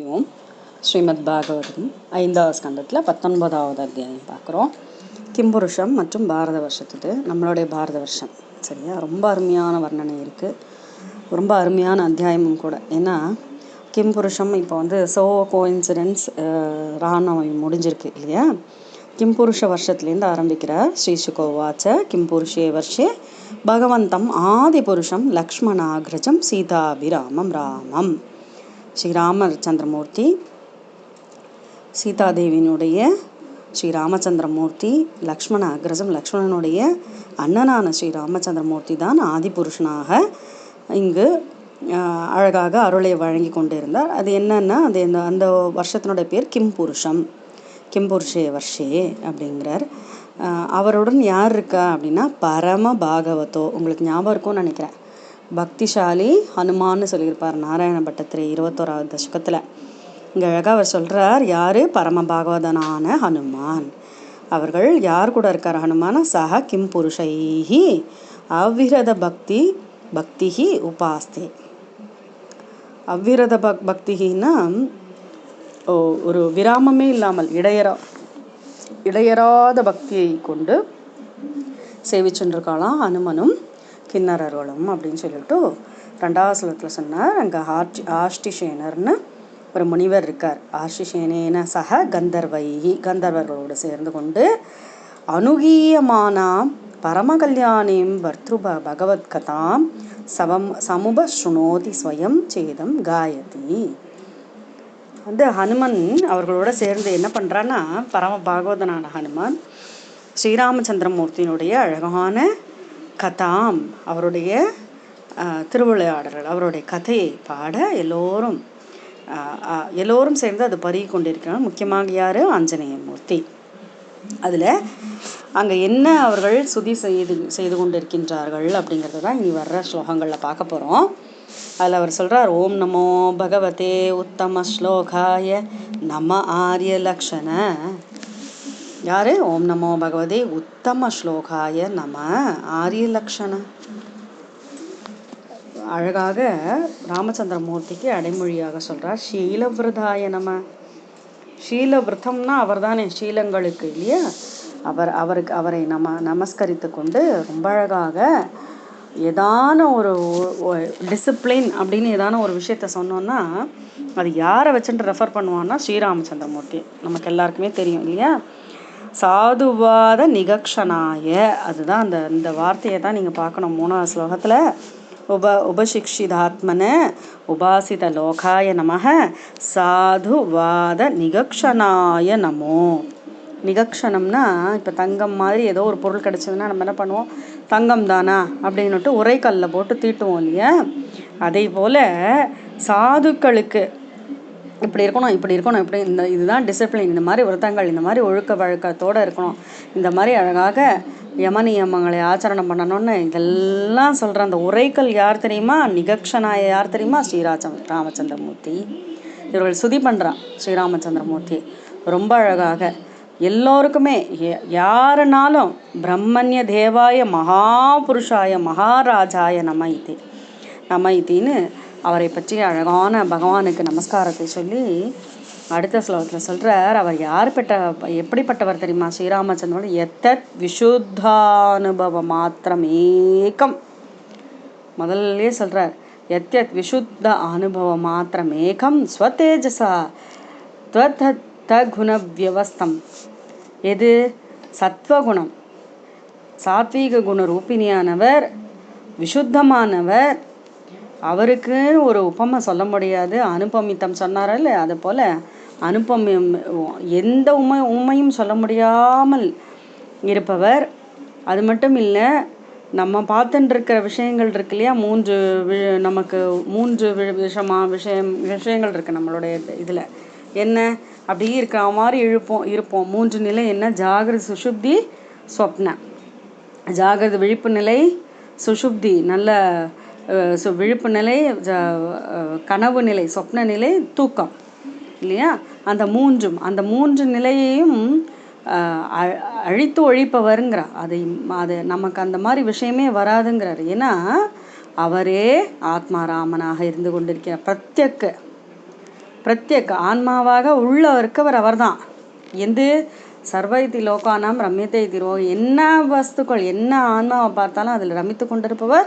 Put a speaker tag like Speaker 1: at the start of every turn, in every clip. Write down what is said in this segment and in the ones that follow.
Speaker 1: ஓம் ஸ்ரீமத் பாகவதம் ஐந்தாவது ஸ்கண்டத்தில் பத்தொன்பதாவது அத்தியாயம் பார்க்குறோம். கிம்புருஷம் மற்றும் பாரத வருஷத்துக்கு நம்மளுடைய பாரத வருஷம். சரியா? ரொம்ப அருமையான வர்ணனை இருக்குது ரொம்ப அருமையான அத்தியாயமும் கூட. ஏன்னா கிம்புருஷம் இப்போ வந்து சோ கோஇன்சிடென்ஸ் ராணம் முடிஞ்சிருக்கு இல்லையா? கிம்புருஷ வருஷத்துலேருந்து ஆரம்பிக்கிறார் ஸ்ரீ சுகோவாச்ச கிம்புருஷே வருஷே பகவந்தம் ஆதிபுருஷம் லக்ஷ்மணாகிரஜம் சீதாபிராமம் ராமம். ஸ்ரீராமர் சந்திரமூர்த்தி சீதாதேவியினுடைய ஸ்ரீ ராமச்சந்திரமூர்த்தி லக்ஷ்மண அக்ரஜம் லக்ஷ்மணனுடைய அண்ணனான ஸ்ரீ ராமச்சந்திரமூர்த்தி தான் ஆதிபுருஷனாக இங்கு அழகாக அருளை வழங்கி கொண்டிருந்தார். அது என்னன்னா அது இந்த அந்த வருஷத்தினுடைய பேர் கிம்புருஷம். கிம்புருஷே வர்ஷே அப்படிங்கிறார். அவருடன் யார் இருக்கா அப்படின்னா பரம பாகவதோ உங்களுக்கு ஞாபகம் இருக்கும்னு நினைக்கிறேன். பக்திசாலி ஹனுமான்னு சொல்லியிருப்பார் நாராயண பட்டத்திரை இருபத்தோராவது தசகத்தில். இங்கே அழகாக அவர் சொல்கிறார் யார் பரம பாகவதனான ஹனுமான்? அவர்கள் யார் கூட இருக்கார் ஹனுமான? சஹ கிம் புருஷைஹி அவ்விரத பக்தி பக்திஹி உபாஸ்தே. அவ்விரத பக் பக்திகின்னா ஓ ஒரு விராமமே இல்லாமல் இடையரா இடையறாத பக்தியை கொண்டு சேவிச்சுருக்காளாம் ஹனுமனும். கிண்ணறர்களும் அப்படின்னு சொல்லிட்டு ரெண்டாவது ஸ்லோகத்தில் சொன்னார். அங்கே ஆர்ச்சி ஆஷ்டிஷேனர்னு ஒரு முனிவர் இருக்கார். ஆஷ்டிஷேனேன சக கந்தர்வைகி கந்தர்வர்களோடு சேர்ந்து கொண்டு அனுகீயமானாம் பரமகல்யாணிம் வர்த்ருப பகவத்கதாம் சவம் சமுப ஸ்ருணோதி ஸ்வயம் சேதம் காயதி. வந்து ஹனுமன் அவர்களோட சேர்ந்து என்ன பண்ணுறான்னா பரம பாகவதனான ஹனுமான் ஸ்ரீராமச்சந்திரமூர்த்தியினுடைய அழகான கதாம் அவருடைய திருவிளையாடல்கள் அவருடைய கதையை பாட எல்லோரும் எல்லோரும் சேர்ந்து அது பருகி கொண்டிருக்கிறார். முக்கியமாக யார்? ஆஞ்சநேய மூர்த்தி அதில் அங்கே என்ன அவர்கள் சுதி செய்து செய்து கொண்டிருக்கின்றார்கள் அப்படிங்கிறது தான் இனி வர்ற ஸ்லோகங்களில் பார்க்க போகிறோம் அதில் அவர் சொல்கிறார் ஓம் நமோ பகவதே உத்தம ஸ்லோகாய நம ஆரிய லக்ஷண யார்? ஓம் நமோ பகவதே. உத்தம ஸ்லோகாய நம. ஆரிய லக்ஷண அழகாக ராமச்சந்திரமூர்த்திக்கு அடைமொழியாக சொல்கிறார் ஷீலவிரதாய நம. ஷீலவிரதம்னா அவர் தானே ஷீலங்களுக்கு இல்லையா? அவர் அவருக்கு அவரை நம நமஸ்கரித்து கொண்டு ரொம்ப அழகாக ஏதான ஒரு டிசிப்ளின் அப்படின்னு ஏதான ஒரு விஷயத்த சொன்னோன்னா அது யாரை வச்சுட்டு ரெஃபர் பண்ணுவான்னா ஸ்ரீராமச்சந்திரமூர்த்தி. நமக்கு எல்லாருக்குமே தெரியும் இல்லையா? சாதுவாத நிகக்ஷனாய. அதுதான் அந்த இந்த வார்த்தையை தான் நீங்கள் பார்க்கணும் மூணாவது ஸ்லோகத்தில். உப உபசிக்ஷிதாத்மன உபாசித லோகாய நமக சாதுவாத நிகக்ஷனாய நமோ. நிகக்ஷணம்னா இப்போ தங்கம் மாதிரி ஏதோ ஒரு பொருள் கிடச்சதுன்னா நம்ம என்ன பண்ணுவோம்? தங்கம் தானா? அப்படின்னுட்டு உரைக்கல்ல போட்டு தீட்டுவோம் இல்லையா? அதே போல் சாதுக்களுக்கு இப்படி இருக்கணும் இப்படி இருக்கணும் இப்படி இந்த இதுதான் டிசிப்ளின் இந்த மாதிரி விரதங்கள் இந்த மாதிரி ஒழுக்க வழக்கத்தோடு இருக்கணும். இந்த மாதிரி அழகாக யம நியமங்களை ஆச்சரணம் பண்ணணும்னு இதெல்லாம் சொல்கிற அந்த உரைக்கல் யார் தெரியுமா? நிகக்ஷனாய யார் தெரியுமா? ஸ்ரீராஜம் ராமச்சந்திரமூர்த்தி. இவர்கள் சுதி பண்ணுறான் ஸ்ரீராமச்சந்திரமூர்த்தி. ரொம்ப அழகாக எல்லோருக்குமே யாருனாலும் பிரம்மண்ய தேவாய மகாபுருஷாய மகாராஜாய நம இது நம இதுன்னு அவரை பற்றி அழகான பகவானுக்கு நமஸ்காரத்தை சொல்லி அடுத்த ஸ்லோகத்தில் சொல்கிறார் அவர் யார் பெற்ற எப்படிப்பட்டவர் தெரியுமா? ஸ்ரீராமச்சந்திரன் எத்தத் விஷுத்தானுபவ மாத்திரம் ஏகம் முதல்லே சொல்கிறார் எத்யத் விஷுத்த அனுபவ மாத்திரம் ஏகம் ஸ்வதேஜசா த்வத குண வியவஸ்தம் எது? சத்வகுணம். சாத்வீக குண ரூபிணியானவர் விஷுத்தமானவர் அவருக்கு ஒரு உபமை சொல்ல முடியாது. அனுபமித்தம் சொன்னாரல்ல அது போல் அனுபமம் எந்த உமை உண்மையும் சொல்ல முடியாமல் இருப்பவர். அது மட்டும் இல்லை நம்ம பார்த்துட்டு இருக்கிற விஷயங்கள் இருக்கு இல்லையா? மூன்று நமக்கு மூன்று வி- விஷமா விஷயம் விஷயங்கள் இருக்குது நம்மளுடைய இதில். என்ன? அப்படியே இருக்கிற மாதிரி இழுப்போம் இருப்போம். மூன்று நிலை என்ன? ஜாகிரத சுஷுப்தி ஸ்வப்ன. ஜாகிரத விழிப்பு நிலை சுஷுப்தி நல்ல ஸோ விழிப்பு நிலை ஜ- கனவு நிலை சொப்ன நிலை தூக்கம் இல்லையா? அந்த மூன்றும் அந்த மூன்று நிலையையும் அழித்து ஒழிப்பவருங்கிறார். அதை அது நமக்கு அந்த மாதிரி விஷயமே வராதுங்கிறார். ஏன்னா அவரே ஆத்மாராமனாக இருந்து கொண்டிருக்கிறார். பிரத்யக்கு பிரத்யக் ஆன்மாவாக உள்ள இருக்கவர் அவர்தான். எந்த? சர்வைதி லோகானாம் ரம்யத்தை திரோ. என்ன வஸ்துக்கள் என்ன ஆன்மாவை பார்த்தாலும் அதில் ரமித்து கொண்டிருப்பவர்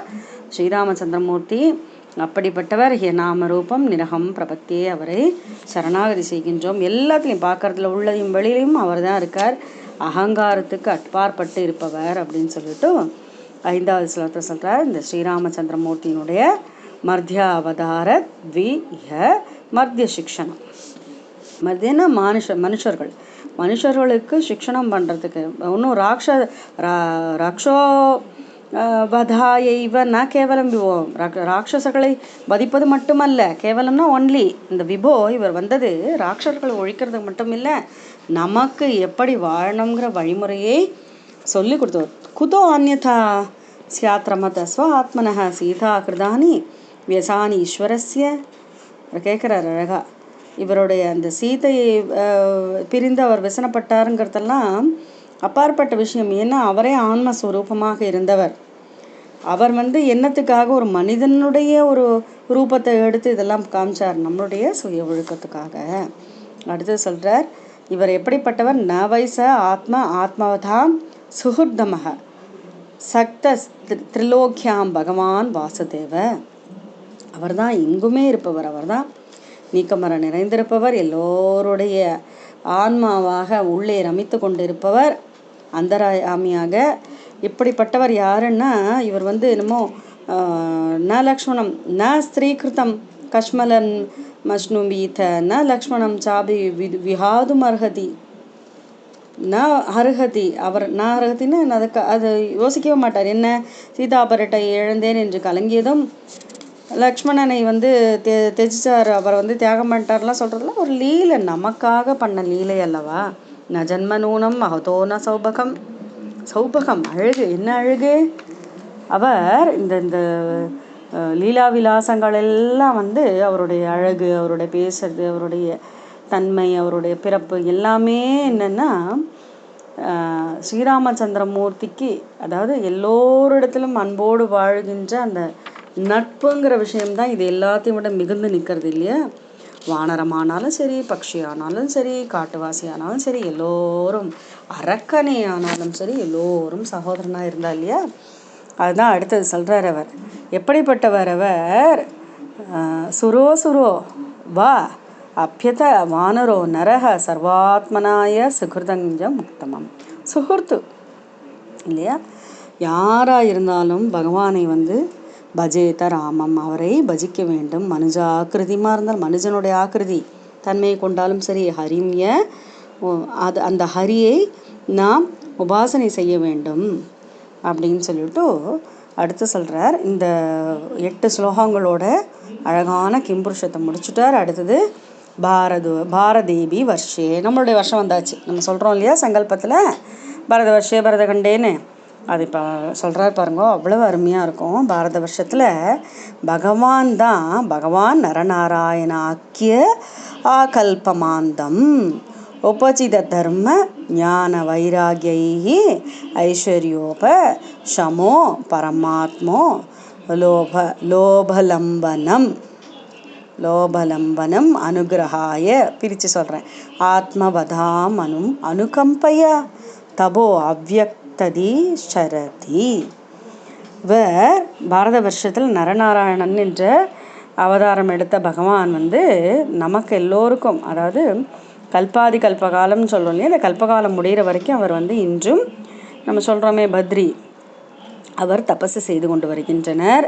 Speaker 1: ஸ்ரீராமச்சந்திரமூர்த்தி அப்படிப்பட்டவர். நாம ரூபம் நிரகம் பிரபத்தியே அவரை. சரணாகதி செய்கின்றோம். எல்லாத்துலேயும் பார்க்கறதுல உள்ளதையும் வெளியிலையும் அவர் தான் இருக்கார். அகங்காரத்துக்கு அட்பாற்பட்டு இருப்பவர் அப்படின்னு சொல்லிட்டு ஐந்தாவது ஸ்லோகத்தை சொல்கிறார் இந்த ஸ்ரீராமச்சந்திரமூர்த்தியினுடைய மர்த்திய அவதார த்வி இஹ மர்த்திய சிக்ஷணம் மத்தியனா மனுஷ மனுஷர்கள். மனுஷர்களுக்கு சிக்ஷணம் பண்ணுறதுக்கு ஒன்றும் ராக்ஷ ரா ராக்ஷோ அஹ், வதாயைவ ந கேவலம் விபோ ராக் ராட்சசர்களை வதிப்பது மட்டுமல்ல கேவலம்னா ஒன்லி இந்த விபோ இவர் வந்தது ராட்சர்களை ஒழிக்கிறது மட்டும் இல்லை நமக்கு எப்படி வாழணுங்கிற வழிமுறையை சொல்லி கொடுத்தவர் குதோ அந்யதா சியாத்ரமத ஸ்வ ஆத்மனக சீதா கிருதானி வியசானி ஈஸ்வரஸ்ய அவர் கேட்குறாரு அழகா இவருடைய அந்த சீதையை பிரிந்து அவர் விசனப்பட்டாருங்கிறதெல்லாம் அப்பாற்பட்ட விஷயம் ஏன்னா அவரே ஆன்மஸ்வரூபமாக இருந்தவர் அவர் வந்து என்னத்துக்காக ஒரு மனிதனுடைய ஒரு ரூபத்தை எடுத்து இதெல்லாம் காமிச்சார் நம்மளுடைய சுய ஒழுக்கத்துக்காக. அடுத்து சொல்கிறார் இவர் எப்படிப்பட்டவர்? ந வைச ஆத்ம ஆத்மவதாம் சுகுர்தமக சக்த திரிலோக்கியாம் பகவான் வாசுதேவ. அவர்தான் எங்குமே இருப்பவர் அவர்தான் நீக்கமர நிறைந்திருப்பவர் எல்லோருடைய ஆன்மாவாக உள்ளே ரமித்து கொண்டிருப்பவர் அந்தராயாமியாக இப்படிப்பட்டவர் யாருன்னா இவர் வந்து என்னமோ ந லக்ஷ்மணம் ந ஸ்திரீகிருதம் கஷ்மலன் மஷ்ணுபீத ந லக்ஷ்மணம் சாபி வி- விஹாதும் அர்ஹதி ந அருகதி அவர் நான் அருகத்தின்னு அதுக்கு அது யோசிக்கவே மாட்டார். என்ன சீதாபரட்டை இழந்தேன் என்று கலங்கியதும் லக்ஷ்மணனை வந்து தெ தெஜிச்சார் அவர் வந்து தியாகம் பண்ணிட்டார்லாம் சொல்கிறதுல ஒரு லீலை. நமக்காக பண்ண லீலை அல்லவா? ந ஜன்ம நூனம் மகதோ ந சௌபகம். சௌபகம் அழகு. என்ன அழகு? அவர் இந்த இந்த லீலா விலாசங்கள் எல்லாம் வந்து அவருடைய அழகு அவருடைய பேசுறது அவருடைய தன்மை அவருடைய பிறப்பு எல்லாமே என்னன்னா ஸ்ரீராமச்சந்திரமூர்த்திக்கு அதாவது எல்லோரிடத்திலும் அன்போடு வாழ்கின்ற அந்த நட்புங்கிற விஷயம்தான் இது எல்லாத்தையும் விட மிகுந்து நிற்கிறது இல்லையா? வானரமானாலும் சரி பக்ஷி ஆனாலும் சரி காட்டுவாசி ஆனாலும் சரி எல்லோரும் அரக்கனை ஆனாலும் சரி எல்லோரும் சகோதரனாக இருந்தா இல்லையா? அதுதான் அடுத்தது சொல்கிறார் அவர். எப்படிப்பட்டவர் அவர்? சுரோ சுரோ வா அப்பியத வானரோ நரக சர்வாத்மனாய சுகிருதஞ்ச முக்தமம் சுகுர்த்து இல்லையா? யாராக இருந்தாலும் பகவானை வந்து பஜேத ராமம் அவரை பஜிக்க வேண்டும். மனுஜ ஆக்கிருதிமாக இருந்தால் மனுஜனுடைய ஆக்கிருதி. தன்மையை கொண்டாலும் சரி ஹரிமிய அது அந்த ஹரியை நாம் உபாசனை செய்ய வேண்டும் அப்படின்னு சொல்லிட்டு அடுத்து சொல்கிறார் இந்த எட்டு ஸ்லோகங்களோட அழகான கிம்புருஷத்தை முடிச்சுட்டார். அடுத்தது பாரது பாரதேவி வர்ஷே. நம்மளுடைய வருஷம் வந்தாச்சு. நம்ம சொல்கிறோம் இல்லையா சங்கல்பத்தில்? பாரத வர்ஷே பரதகண்டேன்னு அது இப்போ சொல்கிறார் பாருங்க அவ்வளோ அருமையாக இருக்கும். பாரத வருஷத்தில் பகவான் தான் பகவான் நரநாராயண ஆக்கிய ஆகல்பமாந்தம். உபசித தர்ம ஞான வைராகியை ஐஸ்வர்யோப சமோ பரமாத்மோ லோப லோபலம்பனம். லோபலம்பனம் அனுகிரகாய பிரித்து சொல்கிறேன் ஆத்மவதாம் அனு அனுகம்பைய. தபோ அவ்வக்ததி சரதி. இவர் பாரத வருஷத்தில் நரநாராயணன் என்ற அவதாரம் எடுத்த பகவான் வந்து நமக்கு எல்லோருக்கும் அதாவது கல்பாதி கல்பகாலம்னு சொல்கிறோம் இல்லையா? இந்த கல்பகாலம் முடிகிற வரைக்கும் அவர் வந்து இன்றும் நம்ம சொல்கிறோமே பத்ரி அவர் தபஸு செய்து கொண்டு வருகின்றனர்.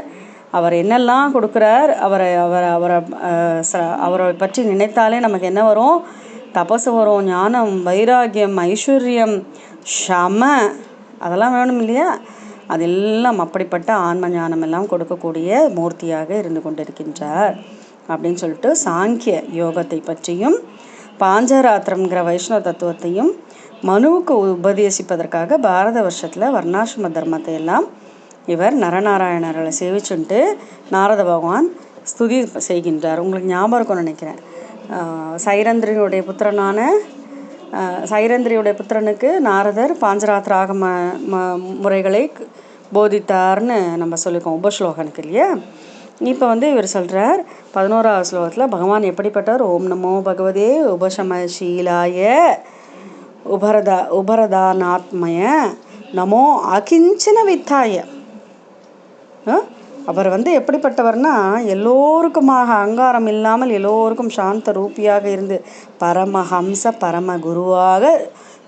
Speaker 1: அவர் என்னெல்லாம் கொடுக்குறார் அவரை அவர் அவரை அவரை பற்றி நினைத்தாலே நமக்கு என்ன வரும்? தபசு வரும் ஞானம் வைராகியம் ஐஸ்வர்யம் ஷம அதெல்லாம் வேணும் இல்லையா? அதெல்லாம் அப்படிப்பட்ட ஆன்ம ஞானம் எல்லாம் கொடுக்கக்கூடிய மூர்த்தியாக இருந்து கொண்டிருக்கின்றார். அப்படின்னு சொல்லிட்டு சாங்கிய யோகத்தை பற்றியும் பாஞ்சராத்திரம்ங்கிற வைஷ்ணவ தத்துவத்தையும் மனுவுக்கு உபதேசிப்பதற்காக பாரத வருஷத்தில் வர்ணாசிரம தர்மத்தை எல்லாம் இவர் நரநாராயணர்களை சேவிச்சுட்டு நாரத பகவான் ஸ்துதி செய்கின்றார். உங்களுக்கு ஞாபகம் இருக்கும்னு நினைக்கிறேன். சைரந்திரியுடைய சைரந்திரனுடைய புத்திரனான சைரந்திரியுடைய புத்திரனுக்கு நாரதர் பாஞ்சராத்திர ஆகம ம முறைகளை போதித்தார்னு நம்ம சொல்லிக்கோம் உபஸ்லோகனுக்கு இல்லையா? இப்போ வந்து இவர் சொல்கிறார் பதினோராவது ஸ்லோகத்தில் பகவான் எப்படிப்பட்டவர் ஓம் நமோ பகவதே உபசமசீலாய உபரதா உபரதானாத்மய நமோ அகிஞ்சன வித்தாய ஆ? அவர் வந்து எப்படிப்பட்டவர்னா எல்லோருக்குமாக அங்காரம் இல்லாமல் எல்லோருக்கும் சாந்த ரூபியாக இருந்து பரமஹம்ச பரம குருவாக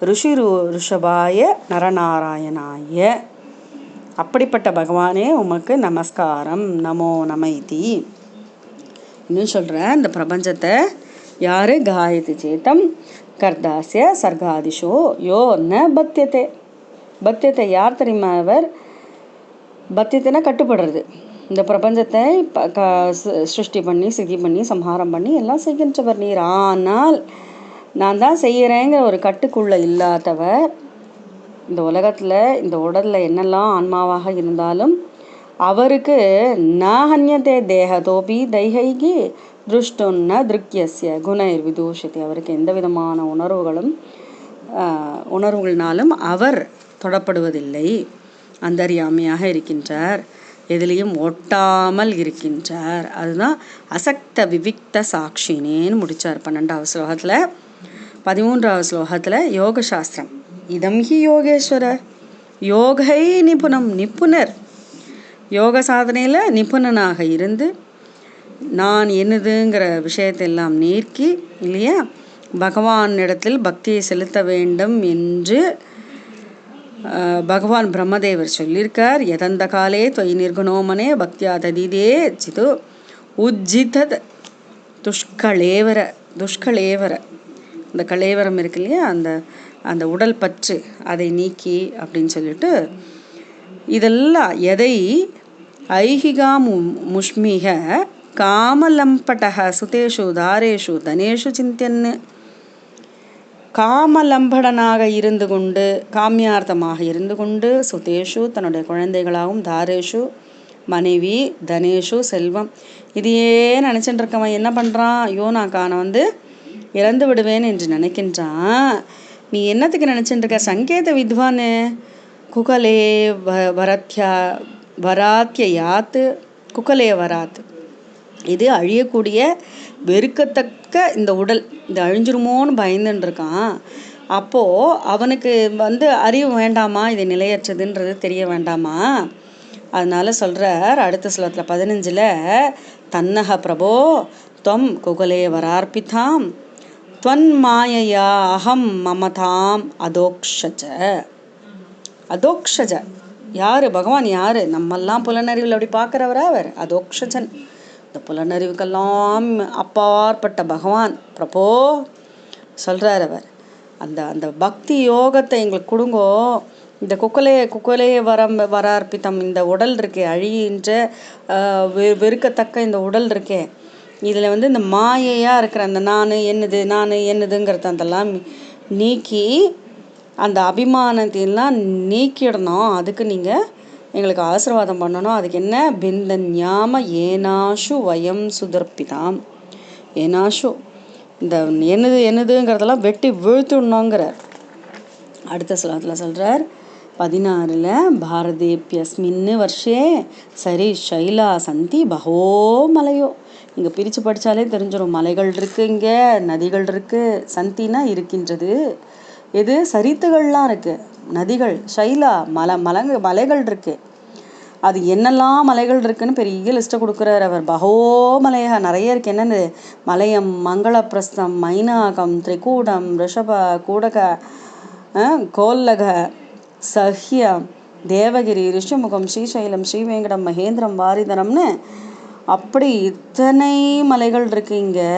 Speaker 1: ரிஷி ரு- ரிஷபாய நரநாராயணாய அப்படிப்பட்ட பகவானே உமக்கு நமஸ்காரம். நமோ நமைதி. இன்னும் சொல்கிறேன் இந்த பிரபஞ்சத்தை யார் காயத்து சேத்தம்? கர்தாசிய சர்காதிஷோ யோ ந பத்தியத்தை பத்தியத்தை யார் தெரியுமா அவர்? பத்தியத்தைனா கட்டுப்படுறது. இந்த பிரபஞ்சத்தை க- சிருஷ்டி பண்ணி சிதி பண்ணி சம்ஹாரம் பண்ணி எல்லாம் செய்கின்றவர் நீர். ஆனால் நான் தான் செய்கிறேங்கிற ஒரு கட்டுக்குள்ளே இல்லாதவர் இந்த உலகத்தில் இந்த உடலில் என்னெல்லாம் ஆன்மாவாக இருந்தாலும் அவருக்கு நாஹன்யதே தேகதோபி தைகைகி திருஷ்டுன்ன திருக்கியசிய குணர் விதூஷத்தை அவருக்கு எந்த விதமான உணர்வுகளும் உணர்வுகள்னாலும் அவர் தொடப்படுவதில்லை. அந்தரியாமையாக இருக்கின்றார். எதிலையும் ஒட்டாமல் இருக்கின்றார். அதுதான் அசக்த விவிக்த சாட்சினேன்னு முடிச்சார் பன்னெண்டாவது ஸ்லோகத்தில். பதிமூன்றாவது ஸ்லோகத்தில் யோக சாஸ்திரம் இதம் ஹி யோகேஸ்வர. யோகை நிபுணம் நிபுணர். யோக சாதனையில் நிபுணனாக இருந்து நான் என்னதுங்கிற விஷயத்தை எல்லாம் நீக்கி இல்லையா? பகவானிடத்தில் பக்தியை செலுத்த வேண்டும் என்று பகவான் பிரம்மதேவர் சொல்லியிருக்கார். எதந்த காலே தொய் நிர்குணோமனே பக்தியா ததிதே சிது உஜ்ஜிதத் துஷ்கலேவர துஷ்கலேவர. இந்த கலேவரம் இருக்கு இல்லையா? அந்த அந்த உடல் பற்று அதை நீக்கி அப்படின்னு சொல்லிட்டு இதெல்லாம் எதை? ஐகிகா மு முஷ்மிக காமலம்பட்டக சுதேஷு தாரேஷு தனேஷு சிந்தியன்னு. காமலம்படனாக இருந்து கொண்டு காமியார்த்தமாக இருந்து கொண்டு சுதேஷு தன்னுடைய குழந்தைகளாகவும் தாரேஷு மனைவி தனேஷு செல்வம். இதையே நினச்சிட்டு இருக்கவன் என்ன பண்ணுறான் ஐயோ நான் காண வந்து இறந்து விடுவேன் என்று நினைக்கின்றான். நீ என்னத்துக்கு நினச்சிட்டு இருக்க சங்கேத வித்வானு? குகலே வ வரத்யா வராத்திய யாத்து? குகலே வராத் இது அழியக்கூடிய வெறுக்கத்தக்க இந்த உடல். இது அழிஞ்சிருமோன்னு பயந்துன்னு இருக்கான் அப்போது அவனுக்கு வந்து அறிவு வேண்டாமா? இது நிலையற்றதுன்றது தெரிய வேண்டாமா? அதனால் சொல்கிறார் அடுத்த ஸ்லோகத்தில் பதினஞ்சில் தன்னக பிரபோ தொம் குகலே வரார்ப்பிதாம் துவன் மாயையா அகம் மமதாம் அதோக்ஷஜ அதோக்ஷஜ யார்? பகவான் யார்? நம்மெல்லாம் புலனறிவில் அப்படி பார்க்குறவரா அவர் அதோக்ஷஜன். இந்த புலனறிவுக்கெல்லாம் அப்பாற்பட்ட பகவான். பிரபோ சொல்கிறார் அவர் அந்த அந்த பக்தி யோகத்தை எங்களுக்கு கொடுங்கோ. இந்த குக்கலையை குக்கலையை வரம் வர அர்ப்பித்தம் இந்த உடல் இருக்கே அழியின்ற வெ- வெறுக்கத்தக்க இந்த உடல் இருக்கே. இதில் வந்து இந்த மாயையாக இருக்கிற அந்த நான் என்னது நான் என்னதுங்கிறத அதெல்லாம் நீக்கி அந்த அபிமானத்தையெல்லாம் நீக்கிடணும். அதுக்கு நீங்கள் எங்களுக்கு ஆசீர்வாதம் பண்ணணும். அதுக்கு என்ன? பிந்த ஞாம ஏனாஷு வயம் சுதர்ப்பிதாம். ஏனாஷு. இந்த என்னது என்னதுங்கிறதெல்லாம் வெட்டி வீழ்த்துடணுங்கிறார் அடுத்த ஸ்லோகத்தில் சொல்கிறார் பதினாறில் பாரதேப்பியஸ்மின்னு வருஷே சரி ஷைலா சந்தி பகோ மலையோ. இங்கே பிரித்து படித்தாலே தெரிஞ்சிடும் மலைகள் இருக்குது இங்கே நதிகள் இருக்குது சந்தினா இருக்கின்றது. இது சரித்துகள்லாம் இருக்குது நதிகள் ஷைலா மலை மலங்க மலைகள் இருக்குது அது என்னெல்லாம் மலைகள் இருக்குன்னு பெரிய லிஸ்ட்டை கொடுக்குறாரு அவர். பகோ மலையா நிறைய இருக்குது என்னென்னு? மலையம் மங்களப்பிரஸ்தம் மைனாகம் திரிகூடம் ரிஷப கூடக கோல்லக சஹ்யம் தேவகிரி ரிஷிமுகம் ஸ்ரீசைலம் ஸ்ரீவேங்கடம் மகேந்திரம் வாரிதரம்னு அப்படி இத்தனை மலைகள் இருக்கு இங்கே.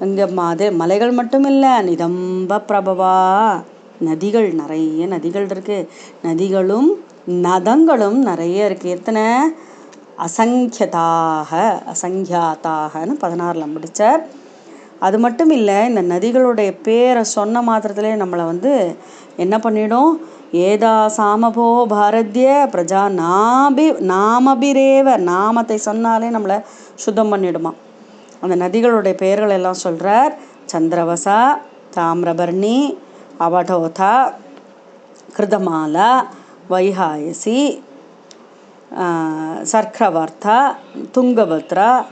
Speaker 1: இங்கே அதே மலைகள் மட்டும் இல்லை நிதம்ப பிரபவா. நதிகள் நிறைய நதிகள் இருக்கு. நதிகளும் நதங்களும் நிறைய இருக்கு. எத்தனை? அசங்கியதாக அசங்கியாத்தாகனு பதினாறில் முடிச்சார். அது மட்டும் இல்லை இந்த நதிகளுடைய பேரை சொன்ன மாத்திரத்திலே நம்மளை வந்து என்ன பண்ணிடும்? ஏதா சாமபோ பாரத்ய பிரஜா நாபி நாமபிரேவ நாமத்தை சொன்னாலே நம்மளை சுத்தம் பண்ணிடுமா. அந்த நதிகளுடைய பெயர்கள் எல்லாம் சொல்கிறார் சந்திரவசா தாமிரபர்ணி அவடோதா கிருதமாலா வைகாயசி சர்க்கரவர்த்தா துங்கபத்ரா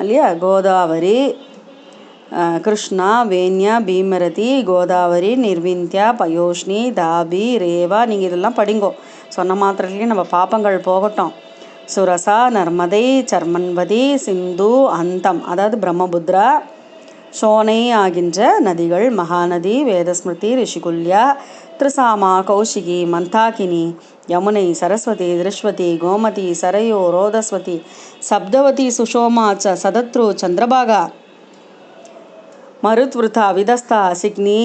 Speaker 1: இல்லையா கோதாவரி கிருஷ்ணா வேண்யா பீமரதி கோதாவரி நிர்விந்தியா பயோஷ்னி தாபி ரேவா நீங்கள் இதெல்லாம் படிங்கோ சொன்ன மாத்திரத்துலேயே நம்ம பாப்பங்கள் போகட்டும் சுரசா நர்மதை சர்மன்வதி சிந்து அந்தம் அதாவது பிரம்மபுத்ரா சோனை ஆகின்ற நதிகள் மகாநதி வேதஸ்மிருதி ரிஷிகுல்யா திரிசாமா கௌஷிகி மந்தாகினி யமுனை சரஸ்வதி திருஷ்வதி கோமதி சரையோ ரோதஸ்வதி சப்தவதி சுஷோமா ச சதத்ரு சந்திரபாகா மருத்விருதா விதஸ்தா சிக்னி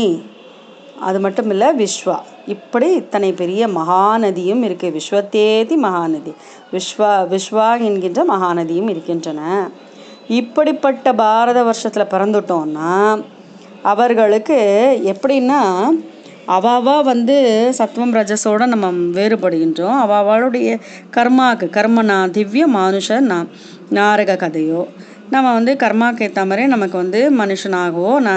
Speaker 1: அது மட்டும் இல்லை விஸ்வா இப்படி இத்தனை பெரிய மகாநதியும் இருக்கு. விஸ்வத்தேதி மகாநதி. விஸ்வா விஸ்வா என்கின்ற மகாநதியும் இருக்கின்றன. இப்படிப்பட்ட பாரத வருஷத்தில் பிறந்துட்டோன்னா அவர்களுக்கு எப்படின்னா அவாவா வந்து சத்வம் ரஜசோட நம்ம வேறுபடுகின்றோம். அவாவாளுடைய கர்மாக்கு கர்மனா திவ்ய மானுஷ நா நாரக கதையோ நம்ம வந்து கர்மாக்கு ஏற்ற மாதிரி நமக்கு வந்து மனுஷனாகவோ ந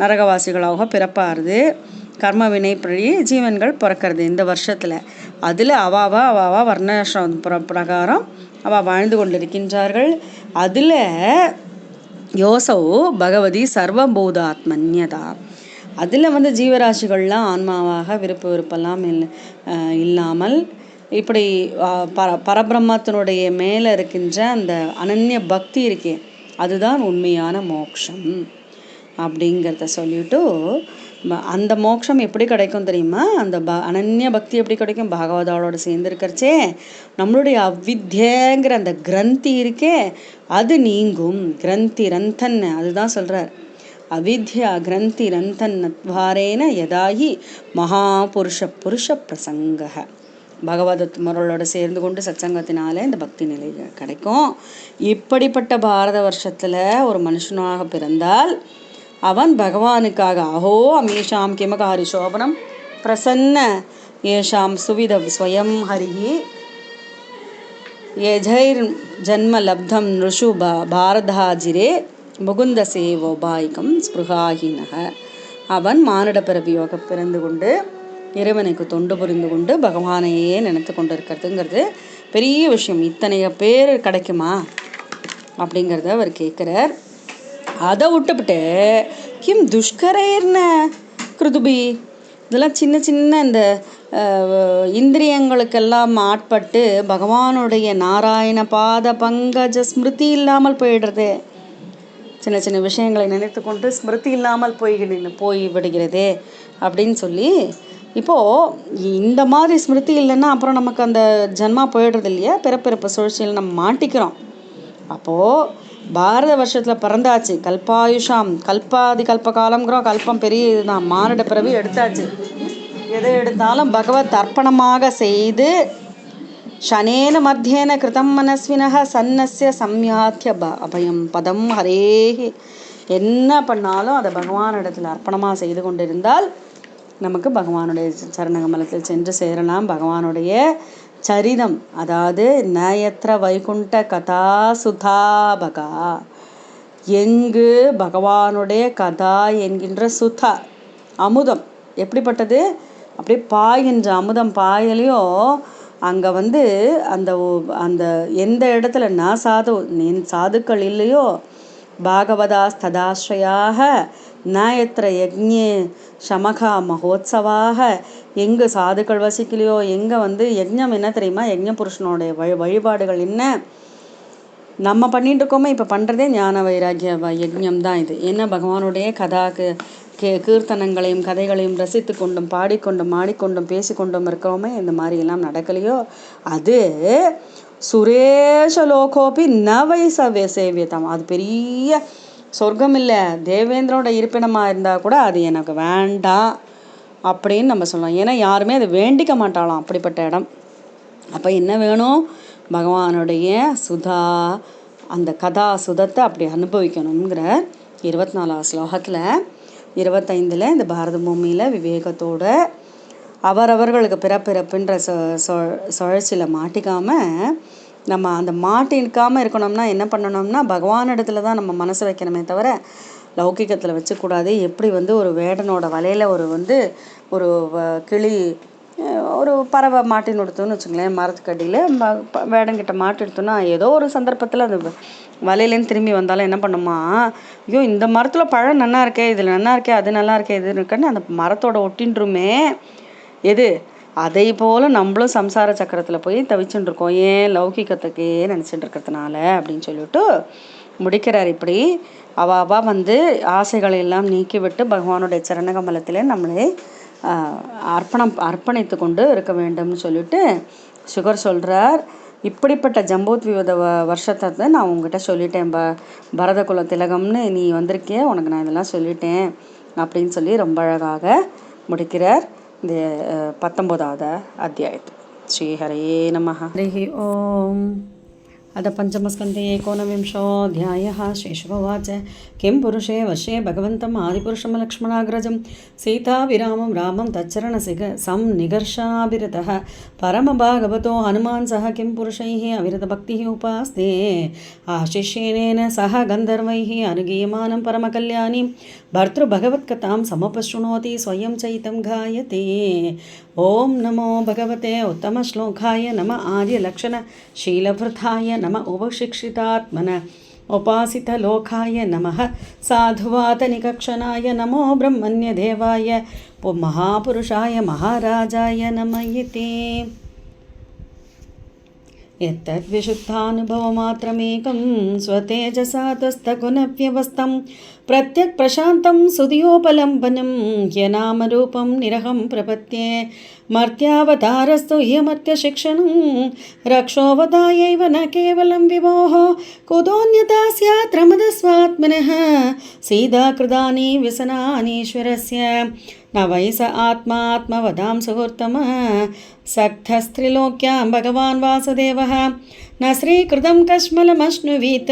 Speaker 1: நரகவாசிகளாகவோ பிறப்பாருது. கர்ம வினைப்படி ஜீவன்கள் பிறக்கிறது இந்த வருஷத்தில். அதில் அவாவா அவாவா வர்ணாசிரம் பிரகாரம் அவா வாழ்ந்து கொண்டிருக்கின்றார்கள். அதில் யோசவோ பகவதி சர்வபூதாத்மன்யதா. அதில் வந்து ஜீவராசிகள்லாம் ஆன்மாவாக விருப்ப விருப்பெல்லாம் இல்லை இல்லாமல் இப்படி பர பரபிரம்மத்தினுடைய மேலே இருக்கின்ற அந்த அனன்ய பக்தி இருக்கே அதுதான் உண்மையான மோட்சம் அப்படிங்கிறத சொல்லிட்டு அந்த மோட்சம் எப்படி கிடைக்கும் தெரியுமா? அந்த ப அனன்ய பக்தி எப்படி கிடைக்கும்? பாகவதாவோட சேர்ந்துருக்கிறச்சே நம்மளுடைய அவ்வித்யங்கிற அந்த கிரந்தி இருக்கே அது நீங்கும். கிரந்தி ரந்தன் அதுதான் சொல்கிறார் அவித்யா கிரந்தி ரந்தன் நத்வாரேன யதாகி மகாபுருஷ புருஷ பிரசங்க பகவதத் முரளோடு சேர்ந்து கொண்டு சச்சங்கத்தினாலே இந்த பக்தி நிலை கிடைக்கும். இப்படிப்பட்ட பாரத வருஷத்தில் ஒரு மனுஷனாக பிறந்தால் அவன் பகவானுக்காக அஹோ அமீஷாம் கிமகாரி சோபனம் பிரசன்ன ஏஷாம் சுவித ஸ்வயம் ஹரிஹி. எஜைர் ஜன்ம லப்தம் நிருஷு பாரதாஜிரே முகுந்த சேவோபாய்கம் ஸ்பிருகாகினக அவன் மானிட பிறவியோக பிறந்து கொண்டு இறைவனுக்கு தொண்டு புரிந்து கொண்டு பகவானையே நினைத்து கொண்டு இருக்கிறதுங்கிறது பெரிய விஷயம். இத்தனை பேர் கிடைக்குமா? அப்படிங்கிறத அவர் கேட்குறார். அதை விட்டுவிட்டு கிம் துஷ்கரேர்ன கிருதுபி? இதெல்லாம் சின்ன சின்ன இந்த இந்திரியங்களுக்கெல்லாம் ஆட்பட்டு பகவானுடைய நாராயண பாத பங்கஜ ஸ்மிருதி இல்லாமல் போயிடுறது. சின்ன சின்ன விஷயங்களை நினைத்து கொண்டு ஸ்மிருதி இல்லாமல் போய் போய் விடுகிறதே அப்படின்னு சொல்லி இப்போது இந்த மாதிரி ஸ்மிருதி இல்லைன்னா அப்புறம் நமக்கு அந்த ஜன்மா போயிடுறது இல்லையா? பிறப்பிறப்பு சுழற்சியில் நம்ம மாட்டிக்கிறோம். அப்போது பாரத வருஷத்தில் பிறந்தாச்சு. கல்பாயுஷாம். கல்பாதி கல்ப காலம்ங்கிறோம் கல்பம் பெரிய இதுதான். மானிட பிறவி எடுத்தாச்சு. எதை எடுத்தாலும் பகவத் அர்ப்பணமாக செய்து ஷனேன மத்தியேன கிருதம் மனஸ்வினக சன்னஸ்ய சம்யாத்திய ப அபயம் பதம் ஹரேஹி. என்ன பண்ணாலும் அதை பகவானிடத்தில் அர்ப்பணமாக செய்து கொண்டிருந்தால் நமக்கு பகவானுடைய சரணகமலத்தில் சென்று சேரலாம். பகவானுடைய சரிதம் அதாவது நயத்திர வைகுண்ட கதா சுதாபகா எங்கு பகவானுடைய கதா என்கின்ற சுதா அமுதம் எப்படிப்பட்டது? அப்படியே பாய்கின்ற அமுதம் பாயலையோ அங்கே வந்து அந்த அந்த எந்த இடத்துல நான் சாது என் சாதுக்கள் இல்லையோ பாகவதாஸ் ததாஸ்ரயாக நாயத்திர யக்ஞே சமகா மகோத்சவாக எங்கே சாதுக்கள் வசிக்கலையோ எங்கே வந்து யஜ்ஞம் என்ன தெரியுமா? யஜ்ஞ புருஷனுடைய வழி வழிபாடுகள் என்ன? நம்ம பண்ணிட்டு இருக்கோமே இப்போ பண்ணுறதே ஞான வைராகிய யஜ்ஞம் தான் இது. என்ன? பகவானுடைய கதாக்கு கே கீர்த்தனங்களையும் கதைகளையும் ரசித்து கொண்டும் பாடிக்கொண்டும் ஆடிக்கொண்டும் பேசிக்கொண்டும் இருக்கிறோமே இந்த மாதிரி எல்லாம் நடக்கலையோ? அது சுரேஷ லோகோபி ந வைசவ்ய சேவியதாம் அது பெரிய சொர்க்கம் இல்லை தேவேந்திரோட இருப்பிடமாக இருந்தால் கூட அது எனக்கு வேண்டாம் அப்படின்னு நம்ம சொல்லலாம். ஏன்னா யாருமே அதை வேண்டிக்க மாட்டாளாம் அப்படிப்பட்ட இடம். அப்போ என்ன வேணும்? பகவானுடைய சுதா அந்த கதா சுதத்தை அப்படி அனுபவிக்கணுங்கிற இருபத்தி நாலாவது ஸ்லோகத்தில் இருபத்தைந்தில் இந்த பாரத பூமியில் விவேகத்தோட அவரவர்களுக்கு பிறப்பிறப்புன்ற சொ சொ- சுழற்சியில் மாட்டிக்காமல் நம்ம அந்த மாட்டிக்காமல் இருக்கணும்னா என்ன பண்ணணும்னா பகவானிடத்துல தான் நம்ம மனசு வைக்கணுமே தவிர லௌகிகத்தில் வச்சக்கூடாது. எப்படி வந்து ஒரு வேடனோட வலையில் ஒரு வந்து ஒரு வ- கிளி ஒரு பறவை மாட்டின்னு கொடுத்தோன்னு வச்சுங்களேன் மரத்துக்கடியில் வேடங்கிட்ட மாட்டு எடுத்தோன்னா ஏதோ ஒரு சந்தர்ப்பத்தில் அது வ- வலையிலேருந்து திரும்பி வந்தாலும் என்ன பண்ணுமா ஐயோ இந்த மரத்தில் பழம் நல்லா இருக்கே இதில் நல்லா இருக்கே அது நல்லா இருக்கே இது இருக்குன்னு அந்த மரத்தோட ஒட்டின்றுமே எது? அதை போல் நம்மளும் சம்சார சக்கரத்தில் போய் தவிச்சுட்டு இருக்கோம் ஏன் லௌகிகத்துக்கே நினச்சிட்டு இருக்கிறதுனால அப்படின்னு சொல்லிட்டு முடிக்கிறார் இப்படி. அவ வந்து ஆசைகளை எல்லாம் நீக்கிவிட்டு பகவானுடைய சரணகமலத்தில் நம்மளை அர்ப்பணம் அர்ப்பணித்து கொண்டு இருக்க வேண்டும்னு சொல்லிட்டு சுகர் சொல்கிறார் இப்படிப்பட்ட ஜம்பூத்வியோத வ வருஷத்தை நான் உங்ககிட்ட சொல்லிட்டேன். ப பரதகுல திலகம்னு நீ வந்திருக்கிய உனக்கு நான் இதெல்லாம் சொல்லிட்டேன் அப்படின்னு சொல்லி ரொம்ப அழகாக முடிக்கிறார். பத்தொம்போதாவது அத்தியாயத்து. ஸ்ரீஹரே நம ஹரி ஓம். अथ पञ्चमस्कन्धे एकोनविंशोऽध्यायः शेषुवाच किं पुरुषे वशे भगवन्तम् आदिपुरुषमलक्ष्मणाग्रजं सीताभिरामं रामं तच्चरणसिग संनिगर्षाभिरतः परमभागवतो हनुमान् सह किं पुरुषैः अविरतभक्तिः उपास्ते आशिष्येनेन सह गन्धर्वैः अनुगीयमानं परमकल्याणीं भर्तृभगवत्कथां समुपशृणोति स्वयं चैतं गायते ॐ नमो भगवते उत्तमश्लोकाय नम आर्यलक्षणशीलवृथाय नम। उपशिक्षितात्मन उपासितलोकाय नमः। साधुवातनिकक्षणाय नमो ब्रह्मण्यदेवाय। महापुरुषाय महाराजाय नमयते यत्तद्विशुद्धानुभवमात्रमेकं स्वतेजसा त्वस्तगुणव्यवस्थं ప్రత్యక్ ప్రశాంతం సుధియోపలంబనం యనామరూపం నిరహం ప్రపత్యే మర్త్యావతారస్తు యమర్త్య శిక్షణం రక్షోవతాయైవ న కేవలం విభోః కుదోన్యతా స్యాత్ రమదస్వాత్మనः సీదాకృదాని వ్యసనానీశ్వరస్య न वै स आत्मात्मवदां सुहृत्तमः। सक्थस्त्रिलोक्यां भगवान् वासुदेवः। न श्रीकृतं कश्मलमश्नुवीत।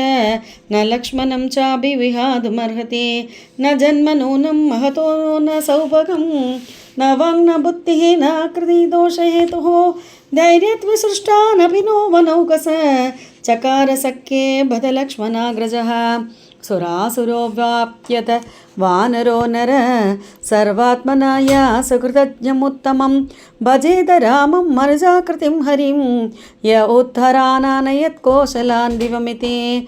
Speaker 1: न लक्ष्मणं चाभिविहातुमर्हति न जन्म नूनं महतो न सौभगं। न वाङ् न बुद्धिः न कृतिदोषहेतुः धैर्यत्विसृष्टानपि नो वनौकस चकार సురాసురోవాప్యత వానరో నర సర్వాత్మనాయ సుకృతజ్ఞముత్తమం భజేద రామం మనసాకృతిం హరిం. య ఉత్తరానానయత్కోశలాన్ దివమితే.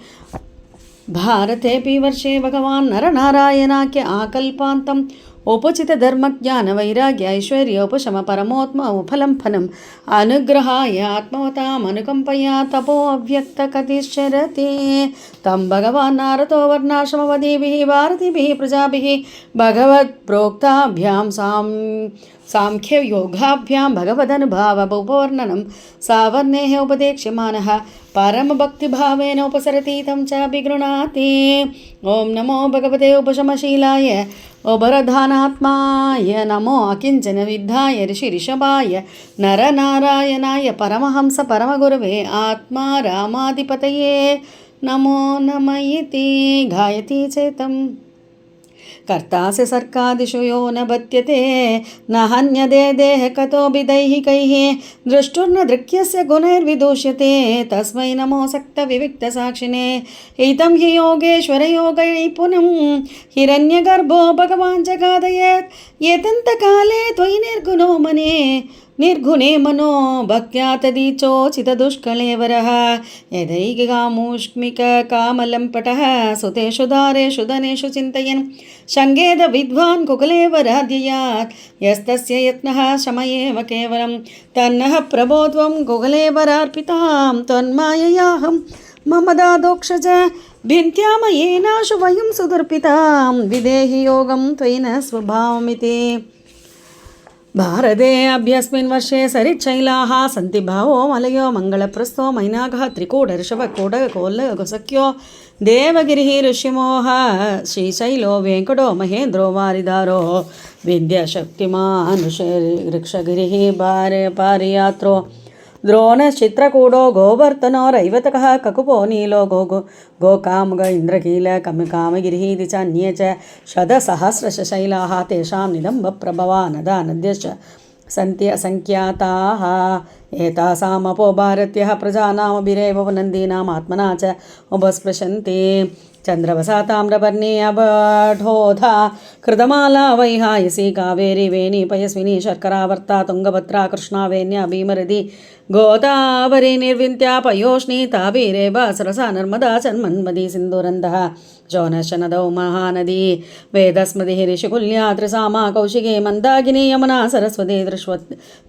Speaker 1: భారతేపి వర్షే భగవాన్ నరనారాయణాఖ్య ఆకల్పాంతం. ఉపచిత ధర్మజ్ఞాన వైరాగ్య ఐశ్వర్యోపశమ పరమోత్మ ఉపలంఫనం అనుగ్రహాయ ఆత్మవతామనుకంపయా తపో అవ్యక్త కతిశ్చరతి తం భగవాన్ నారతో వర్ణాశ్రమవదీభి భారతిభి ప్రజాభి భగవత్ ప్రోక్తాభ్యాం సాం साङ्ख्ययोगाभ्यां भगवदनुभावोपवर्णनं सावर्णेः उपदेक्ष्यमानः परमभक्तिभावेन उपसरति तं च विगृणाति ॐ नमो भगवते उपशमशीलाय उभरधानात्माय नमो अकिञ्चनविद्धाय, ऋषिऋषभाय, नरनारायणाय, परमहंस परमगुरवे, आत्मा रामाधिपतये नमो नम इति। गायति चेतम्। कर्तास्य सर्कादिषु यो न बध्यते। न हन्यदे देहकतोऽपि दैहिकैः दृष्टुर्न दृक्यस्य गुणैर्विदूष्यते। तस्मै सक्तविविक्तसाक्षिणे हितं हि योगेश्वरयोगैपुनं हिरण्यगर्भो भगवान् जगादयत्। एतन्तकाले त्वयि निर्गुणो मने। निर्गुणे मनो भक्त्या तदीचोचितदुष्कलेवर यदैकामूष्मिककामलं पटः, सुतेषु दारेषु धनेषु चिन्तयन्। शङ्गेद विद्वान् कुकुलेवराद्ययात् यस्तस्य यत्नः शम एव केवलं तन्नः प्रबोध्वं मम दादोक्षज भिन्त्याम येनाशु वयं सुदर्पितां विदेहि योगं त्वयि स्वभावमिति। भारते अभ्यस्मिन् वर्षे सरिच्छैलाः सन्ति भावो मलयो मङ्गलप्रस्थो मैनाकः त्रिकूटऋषभकूटकोल्लसख्यो देवगिरिः ऋष्यमोह श्रीशैलो वेङ्कटो महेन्द्रो वारिदारो विद्याशक्तिमानुष वृक्षगिरिः पारे पारियात्रो द्रोणश्चित्रकूटो गोवर्तनो रैवतकः ककुपो नीलो गो गो गोकामुग इन्द्रकील कम कामगिरिः इति च अन्ये च शतसहस्रशैलाः तेषां निलम्बप्रभवा नदा नद्यश्च सन्ति असङ्ख्याताः एतासामपो भारत्यः प्रजानामभिरेव नन्दीनाम् आत्मना च उपस्पृशन्ति चन्द्रवसा ताम्रपर्णे अबढोधा, कृतमाला वैहायसी, कावेरी, वेणी, पयस्विनी, शर्करावर्ता, तुङ्गभद्रा, कृष्णावेण्या, भीमरदी, गोदावरी, निर्विन्त्या, पयोष्णी तावीरे बासरसा, नर्मदा, चन्मन्मदी सिन्दुरन्दः జోనశనదౌ మహానది వేదస్మృతి ఋషికుల్యాత్రిసామా కౌశికే మందాగిని యమునా సరస్వతి దృష్వ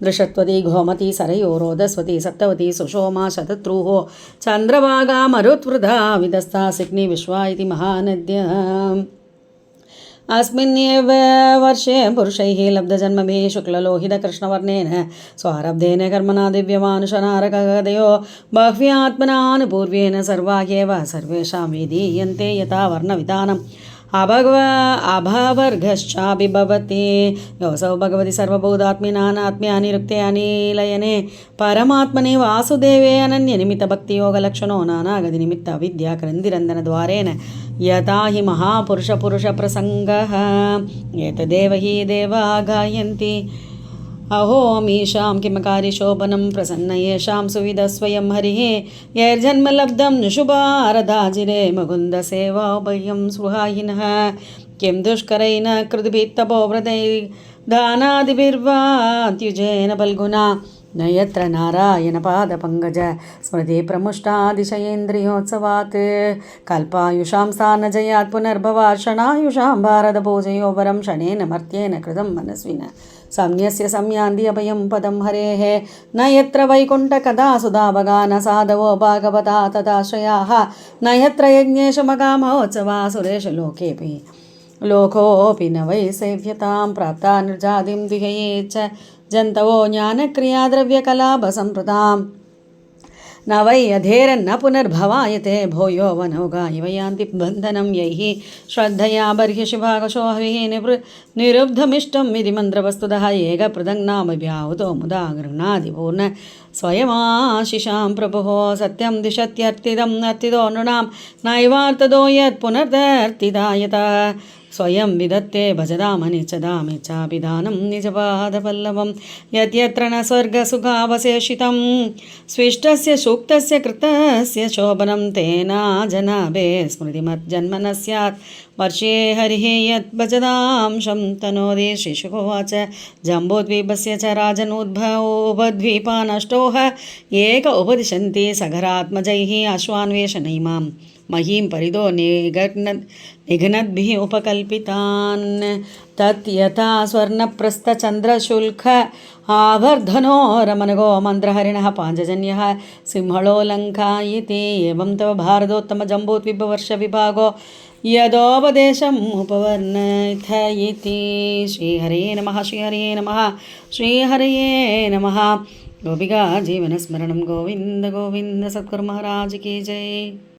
Speaker 1: దృషత్వతి గోమతి సరయో రోదస్వతి సప్తవతి సుషోమా శతద్రూహో చంద్రభాగా మరుత్వృధా విదస్థా సిగ్ని విశ్వా ఇది మహానద్య. अस्मिन्नेव वर्षे पुरुषैः लब्धजन्मभिः शुक्ललोहितकृष्णवर्णेन स्वारब्धेन कर्मणा दिव्यमानुषनारकगदयो बह्व्यात्मनानुपूर्वेण सर्वा एव सर्वेषां विधीयन्ते यथा वर्णविधानम्। अभगव अभवर्गश्चाभिभवति योऽसौ भगवति सर्वभूतात्मिनानात्म्य अनिरुक्ते अनिलयने परमात्मने वासुदेवे अनन्यनिमित्तभक्तियोगलक्षणो नानागतिनिमित्तविद्याक्रन्दिरन्दनद्वारेण यथा हि महापुरुषपुरुषप्रसङ्गः एतदेव हि देवा गायन्ति अहोमीशां किमकारिशोभनं प्रसन्न येषां सुविधः स्वयं हरिः यैर्जन्म लब्धं निशुभारदाजिरे मुकुन्दसेवाभयं स्पृहायिनः किं दुष्करैः कृतभित्तपोव्रतैर्दानादिभिर्वात्युजेन फल्गुना न यत्र नारायणपादपङ्कज स्मृति प्रमुष्टादिशयेन्द्रियोत्सवात् कल्पायुषां स्थानजयात् पुनर्भवार्षणायुषां भारतपूजयो वरं शनेन मर्त्येन कृतं मनस्विन सम्यस्य संयान्ति अभयं पदं हरेः न यत्र वैकुण्ठकदा सुधावगा न साधवो भागवता तदाश्रयाः न यत्र यज्ञेशमगामहोत्सवा सुरेशलोकेऽपि लोकोऽपि न वै सेव्यतां प्राप्ता निर्जातिं द्विहये च जन्तवो ज्ञानक्रियाद्रव्यकलापसम्प्रदाम् न वै अधेरन्न पुनर्भवायते भूयो वनौगा इव बन्धनं यैः। श्रद्धया बर्ह्यशिभागशो हरिः निवृ निरुब्धमिष्टं विधि मन्त्रवस्तुतः एकपृथङ्नाम व्याहुतो मुदा गृह्णादिपूर्ण स्वयमाशिषां प्रभुः सत्यं दिशत्यर्थितम् अर्थितो नृणां नैवार्तदो यत् पुनर्दर्थिता यतः। स्वयं विदत्ते भजदामनिच्छदामिच्छापि दानं निजपादपल्लवं यद्यत्र न स्वर्गसुखावशेषितं स्विष्टस्य, सूक्तस्य, कृतस्य शोभनं तेन जनाभे स्मृतिमज्जन्म न स्यात् वर्षे हरिः यत् भजदांशं तनोदे शिशुकोवाच जम्बोद्वीपस्य च राजनोद्भवोपद्वीपानष्टोः एक उपदिशन्ति सगरात्मजैः अश्वान्वेषणैमां महीं परिदो निघ्न निघ्नद्भिः उपकल्पितान् तत् यथा स्वर्णप्रस्थचन्द्रशुल्क आवर्धनो रमनगो मन्त्रहरिणः पाञ्चजन्यः सिंहलोऽलङ्कायिते एवं तव भारतोत्तमजम्बूद्वीपवर्षविभागो यदोपदेशम् उपवर्णित इति श्रीहरे नमः श्रीहरे नमः, श्रीहरये नमः। गोपिका, जीवनस्मरणं गोविन्द गोविन्द सद्गुरुमहाराज की जय।